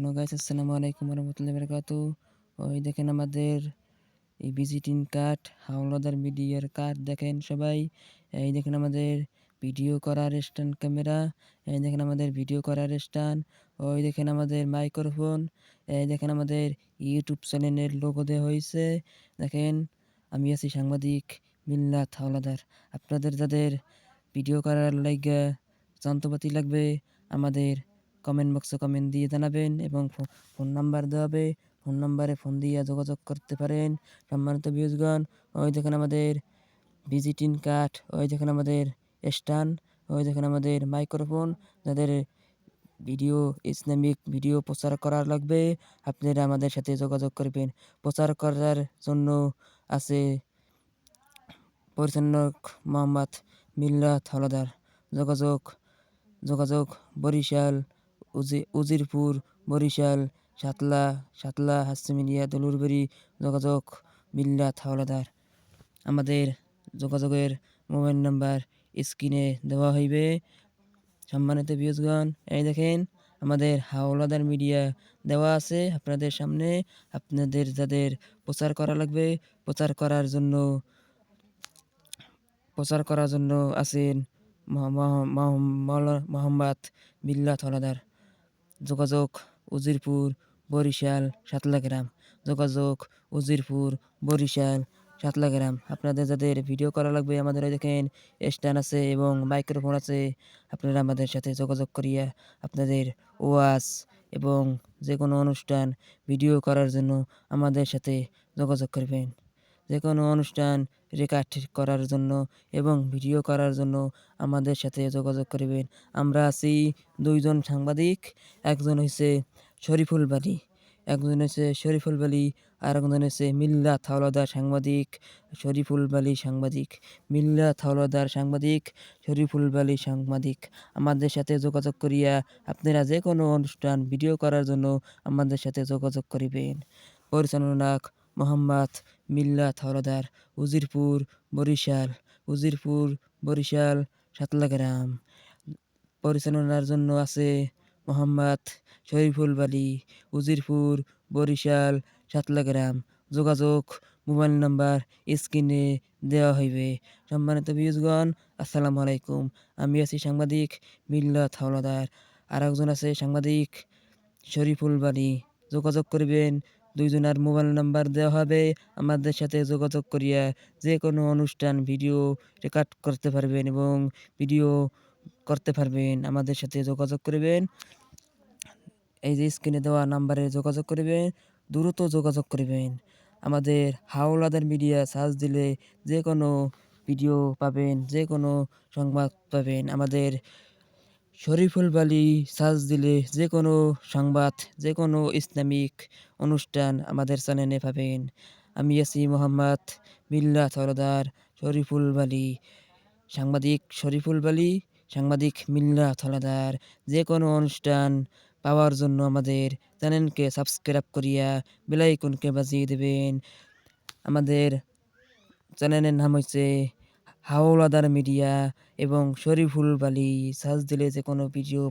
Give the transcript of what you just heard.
Hello guys, আসসালামু আলাইকুম রহমতুল্লাহ বরকাতু ওই দেখেন আমাদের এই ভিজিটিং কার্ড, হাওলাদার মিডিয়ার কার্ড দেখেন সবাই। এই দেখেন আমাদের ভিডিও করার স্ট্যান্ড ক্যামেরা, এই দেখেন আমাদের ভিডিও করার স্ট্যান্ড, ওই দেখেন আমাদের মাইক্রোফোন, এই দেখেন আমাদের ইউটিউব চ্যানেলের লোগো দেওয়া হয়েছে। দেখেন, আমি আছি সাংবাদিক মিল্লাত হাওলাদার। আপনাদের যাদের ভিডিও করার লাইগা যন্ত্রপাতি লাগবে, আমাদের কমেন্ট বক্সে কমেন্ট দিয়ে জানাবেন এবং ফোন নাম্বার দেওয়া হবে। ফোন নাম্বারে ফোন দিয়ে যোগাযোগ করতে পারেন। সম্মানিত ভিউজগণ ওই দেখেন আমাদের ভিজিটিং কার্ড ওই দেখেন আমাদের স্ট্যান্ড ওই দেখেন আমাদের মাইক্রোফোন যাদের ভিডিও ইসলামিক ভিডিও প্রচার করার লাগবে, আপনারা আমাদের সাথে যোগাযোগ করবেন। প্রচার করার জন্য আছে পরিচালক মোহাম্মদ মিল্লাত হলদার। যোগাযোগ যোগাযোগ বরিশাল উজিরপুর, বরিশাল, সাতলা সাতলা, হাসমিনিয়া, দলুরবাড়ি, যোগাযোগ মিল্লাত হাওলাদার আমাদের যোগাযোগের মোবাইল নাম্বার স্ক্রিনে দেওয়া হইবে। সম্মানিত বিয়োজগণ এই দেখেন, আমাদের হাওলাদার মিডিয়া দেওয়া আছে আপনাদের সামনে। আপনাদের যাদের প্রচার করা লাগবে, প্রচার করার জন্য, প্রচার করার জন্য আছেন মোহাম্মদ মিল্লাত হলাদার যোগাযোগ উজিরপুর, বরিশাল সাতলা গ্রাম যোগাযোগ উজিরপুর, বরিশাল সাতলা গ্রাম আপনাদের যাদের ভিডিও করা লাগবে, আমাদের দেখেন স্ট্যান্ড আছে এবং মাইক্রোফোন আছে। আপনারা আমাদের সাথে যোগাযোগ করিয়া আপনাদের ওয়াজ এবং যে কোনো অনুষ্ঠান ভিডিও করার জন্য আমাদের সাথে যোগাযোগ করবেন। যে কোনো অনুষ্ঠান রেকর্ড করার জন্য এবং ভিডিও করার জন্য আমাদের সাথে যোগাযোগ করবেন। আমরা আছি দুইজন সাংবাদিক, একজন হচ্ছে শরীফুল বালি, একজন হচ্ছে শরীফুল বালি আর একজন হচ্ছে মিল্লা থাওলাদার সাংবাদিক, শরীফুল বালি সাংবাদিক, মিল্লা থাওলাদার সাংবাদিক, শরীফুল বালি সাংবাদিক। আমাদের সাথে যোগাযোগ করিয়া আপনারা যে কোনো অনুষ্ঠান ভিডিও করার জন্য আমাদের সাথে যোগাযোগ করিবেন। পরিচালনা মোহাম্মদ মিল্লাত হলদার, উজিরপুর বরিশাল উজিরপুর বরিশাল, সাতলা গ্রাম। পরিচালনার জন্য আছে মোহাম্মদ শরীফুল বালি, উজিরপুর বরিশাল, সাতলা গ্রাম। যোগাযোগ, মোবাইল নাম্বার স্ক্রিনে দেওয়া হইবে। সম্মানিত বিউজগণ আসসালামু আলাইকুম। আমি আছি সাংবাদিক মিল্লাত হাওলাদার আর একজন আছে সাংবাদিক শরীফুল বালি। যোগাযোগ করবেন দুইজনের মোবাইল নাম্বার দেওয়া হবে। আমাদের সাথে যোগাযোগ করিয়া যে কোনো অনুষ্ঠান, ভিডিও রেকর্ড করতে পারবেন এবং ভিডিও করতে পারবেন। আমাদের সাথে যোগাযোগ করবেন। এই যে স্ক্রিনে দেওয়া নাম্বারে যোগাযোগ করবেন। দ্রুত যোগাযোগ করবেন। আমাদের হাওলাদার মিডিয়া সার্চ দিলে যে কোনো ভিডিও পাবেন যে কোনো সংবাদ পাবেন। আমাদের শরীফুল বালি সার্চ দিলে যে কোনো সংবাদ যে কোনো ইসলামিক অনুষ্ঠান আমাদের চ্যানেলে পাবেন। আমি আছি মোহাম্মদ মিল্লা হরদার শরীফুল বালি। সাংবাদিক শরীফুল বালি, সাংবাদিক মিল্লা হলাদার যে কোনো অনুষ্ঠান পাওয়ার জন্য আমাদের চ্যানেলকে সাবস্ক্রাইব করিয়া বেলাইকনকে বাজিয়ে দেবেন। আমাদের চ্যানেলের নাম হচ্ছে হাওলাদার মিডিয়া এবং শরীফুল বালি সার্চ দিলে যে কোনো ভিডিও